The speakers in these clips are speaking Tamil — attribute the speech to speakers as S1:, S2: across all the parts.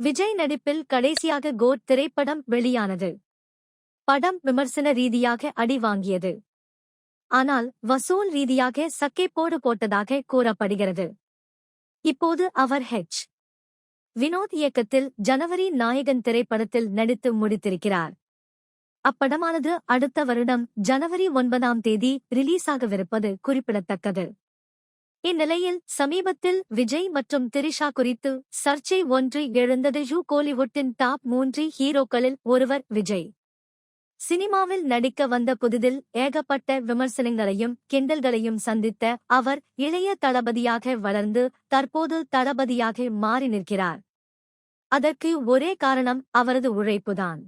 S1: விஜய் நடிப்பில் கடைசியாக கோட் திரைப்படம் வெளியானது. படம் விமர்சன ரீதியாக அடி வாங்கியது. ஆனால் வசூல் ரீதியாக சக்கைப்போடு போட்டதாக கூறப்படுகிறது. இப்போது அவர் ஹெச் வினோத் இயக்கத்தில் ஜனவரி நாயகன் திரைப்படத்தில் நடித்து முடித்திருக்கிறார். அப்படமானது அடுத்த வருடம் ஜனவரி ஒன்பதாம் தேதி ரிலீஸாகவிருப்பது குறிப்பிடத்தக்கது. இந்நிலையில் சமீபத்தில் விஜய் மற்றும் திரிஷா குறித்து சர்ச்சை ஒன்று எழுந்தது யூ கோலிவுட்டின் டாப் மூன்று ஹீரோக்களில் ஒருவர் விஜய். சினிமாவில் நடிக்க வந்த புதிதில் ஏகப்பட்ட விமர்சனங்களையும் கிண்டல்களையும் சந்தித்த அவர் இளைய தளபதியாக வளர்ந்து தற்போது தளபதியாக மாறி நிற்கிறார். அதற்கு ஒரே காரணம் அவரது உழைப்புதான்.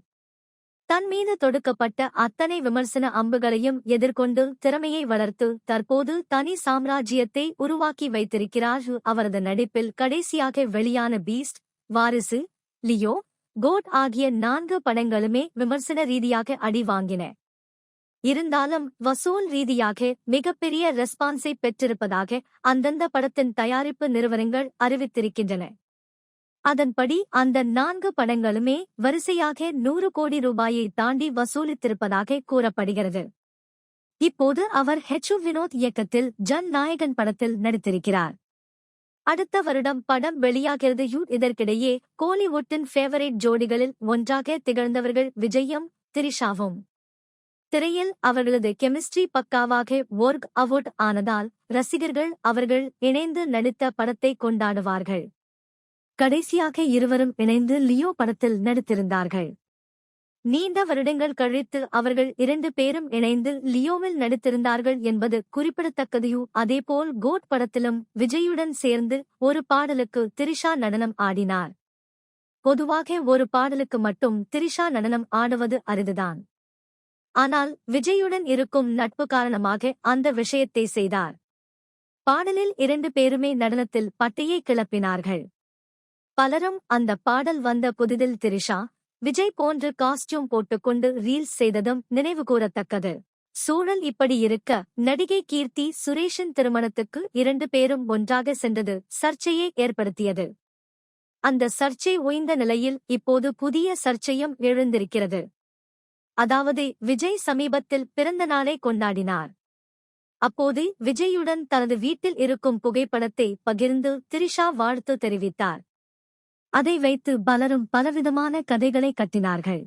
S1: தன் மீது தொடுக்கப்பட்ட அத்தனை விமர்சன அம்புகளையும் எதிர்கொண்டு திறமையை வளர்த்து தற்போது தனி சாம்ராஜ்யத்தை உருவாக்கி வைத்திருக்கிறார் அவரது நடிப்பில் கடைசியாக வெளியான பீஸ்ட் வாரிசு லியோ கோட் ஆகிய நான்கு படங்களுமே விமர்சன ரீதியாக அடி வாங்கின. இருந்தாலும் வசூல் ரீதியாக மிகப்பெரிய ரெஸ்பான்ஸை பெற்றிருப்பதாக அந்தந்த படத்தின் தயாரிப்பு நிறுவனங்கள் அறிவித்திருக்கின்றன. அதன்படி அந்த நான்கு படங்களுமே வரிசையாக நூறு கோடி ரூபாயை தாண்டி வசூலித்திருப்பதாக கூறப்படுகிறது. இப்போது அவர் ஹெச்சு வினோத் இயக்கத்தில் ஜன் நாயகன் படத்தில் நடித்திருக்கிறார். அடுத்த வருடம் படம் வெளியாகிறது யூ இதற்கிடையே கோலிவுட்டின் ஃபேவரேட் ஜோடிகளில் ஒன்றாக திகழ்ந்தவர்கள் விஜயம் திரிஷாவும். திரையில் அவர்களது கெமிஸ்ட்ரி பக்காவாக ஒர்க் அவுட் ஆனதால் ரசிகர்கள் அவர்கள் இணைந்து நடித்த படத்தை கொண்டாடுவார்கள். கடைசியாக இருவரும் இணைந்து லியோ படத்தில் நடித்திருந்தார்கள். நீண்ட வருடங்கள் கழித்து அவர்கள் இரண்டு பேரும் இணைந்து லியோவில் நடித்திருந்தார்கள் என்பது குறிப்பிடத்தக்கதையோ அதேபோல் கோட் படத்திலும் விஜயுடன் சேர்ந்து ஒரு பாடலுக்கு திரிஷா நடனம் ஆடினார். பொதுவாக ஒரு பாடலுக்கு மட்டும் திரிஷா நடனம் ஆடுவது அரிதுதான். ஆனால் விஜயுடன் இருக்கும் நட்பு காரணமாக அந்த விஷயத்தை செய்தார். பாடலில் இரண்டு பேருமே நடனத்தில் பட்டையை கிளப்பினார்கள். பலரும் அந்த பாடல் வந்த புதிதில் திரிஷா விஜய் போன்று காஸ்டியூம் போட்டுக்கொண்டு ரீல்ஸ் செய்ததும் நினைவுகூரத்தக்கது. சூழல் இப்படி இருக்க நடிகை கீர்த்தி சுரேஷின் திருமணத்துக்கு இரண்டு பேரும் ஒன்றாக சென்றது சர்ச்சையை ஏற்படுத்தியது. அந்த சர்ச்சை ஓய்ந்த நிலையில் இப்போது புதிய சர்ச்சையும் எழுந்திருக்கிறது. அதாவது விஜய் சமீபத்தில் பிறந்த நாளை கொண்டாடினார். அப்போது விஜயுடன் தனது வீட்டில் இருக்கும் புகைப்படத்தை பகிர்ந்து திரிஷா வாழ்த்து தெரிவித்தார். அதை வைத்து பலரும் பலவிதமான கதைகளை கட்டினார்கள்.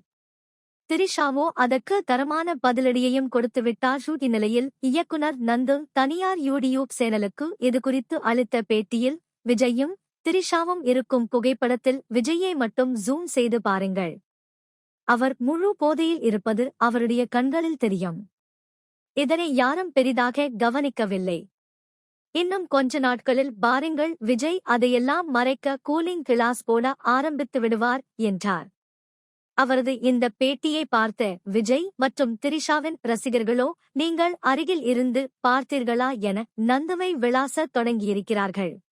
S1: திரிஷாவோ அதற்கு தரமான பதிலடியையும் கொடுத்துவிட்டார் ஷூட் இந்நிலையில் இயக்குனர் நந்து தனியார் யூடியூப் சேனலுக்கு இது குறித்து அளித்த பேட்டியில் விஜயும் திரிஷாவும் இருக்கும் புகைப்படத்தில் விஜயை மட்டும் ஜூம் செய்து பாருங்கள். அவர் முழு போதையில் இருப்பது அவருடைய கண்களில் தெரியும். இதனை யாரும் பெரிதாக கவனிக்கவில்லை. இன்னும் கொஞ்ச நாட்களில் பாருங்கள் விஜய் அதையெல்லாம் மறைக்க கூலிங் கிளாஸ் போட ஆரம்பித்து விடுவார் என்றார். அவரது இந்த பேட்டியை பார்த்த விஜய் மற்றும் திரிஷாவின் ரசிகர்களோ நீங்கள் அருகில் இருந்து பார்த்தீர்களா என நந்தவை விளாச தொடங்கியிருக்கிறார்கள்.